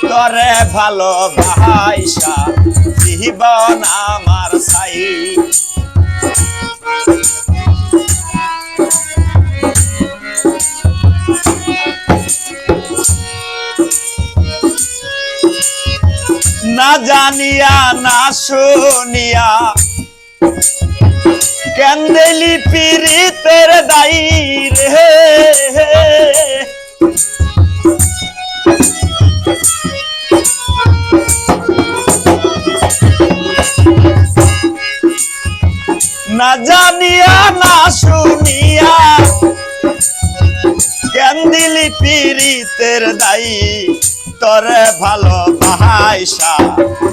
তরে ভালো ভাইসা জীবন আমার সাই না জানিয়া না শুনিয়া কেন্দেলি পিরিতের দায়ী। না জানিয়া না শুনিয়া কেন্দিলি পিরিতের দায়ী তরে ভালো ভাইসা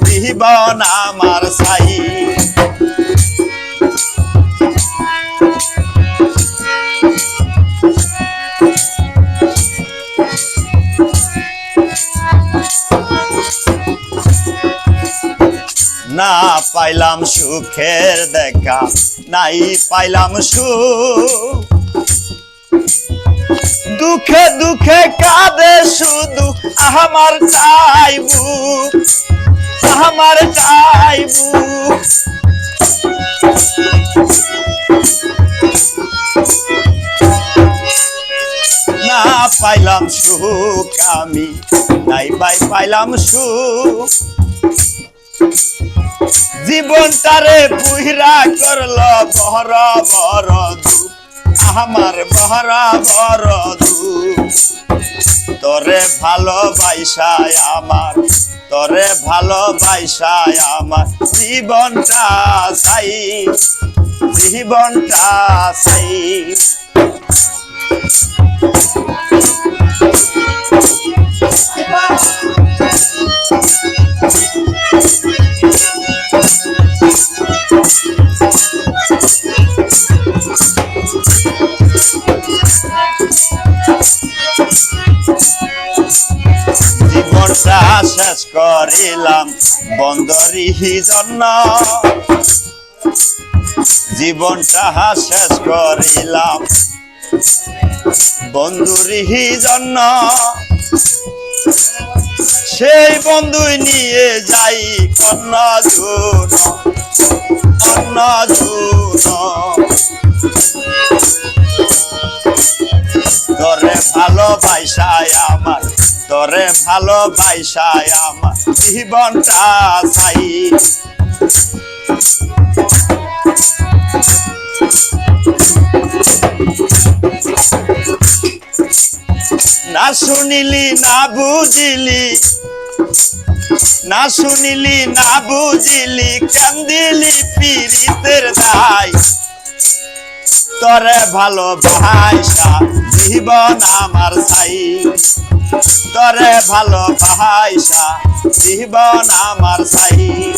জীবন আমার সাই না পাইলাম সুখের দেখা, নাই পাইলাম সুখ। দুঃখে দুঃখে কাঁদে শুধু, আমার চাইবু আমার চাইবু না পাইলাম সুখ আমি, নাই পাই পাইলাম সুখ। জীবনটারে পুহিরা করল বহর দুঃখ আমার বহরা দুঃখ তরে ভালোবাসায় আমার, তরে ভালোবাসায় আমার জীবনটা চাই জীবনটা চাই। জীবনটা শেষ করিলাম, বন্দরি জন্য। জীবনটা শেষ করিলাম বন্ধুরি জন্য। সেই বন্ধুই নিয়ে যাই কন্যা জুন অন্য জুন। তোরে ভালোবাসায় আমার তোরে ভালোবাসায় আমার জীবনটা চাই। না শুনিলি, না বুঝিলি। না শুনিলি, না বুঝিলি, কান্দিলি পীড়িতের দায়। তরে ভালো ভাইসা, জীবন আমার সাই তরে ভালো ভাইসা জীবন আমার সাই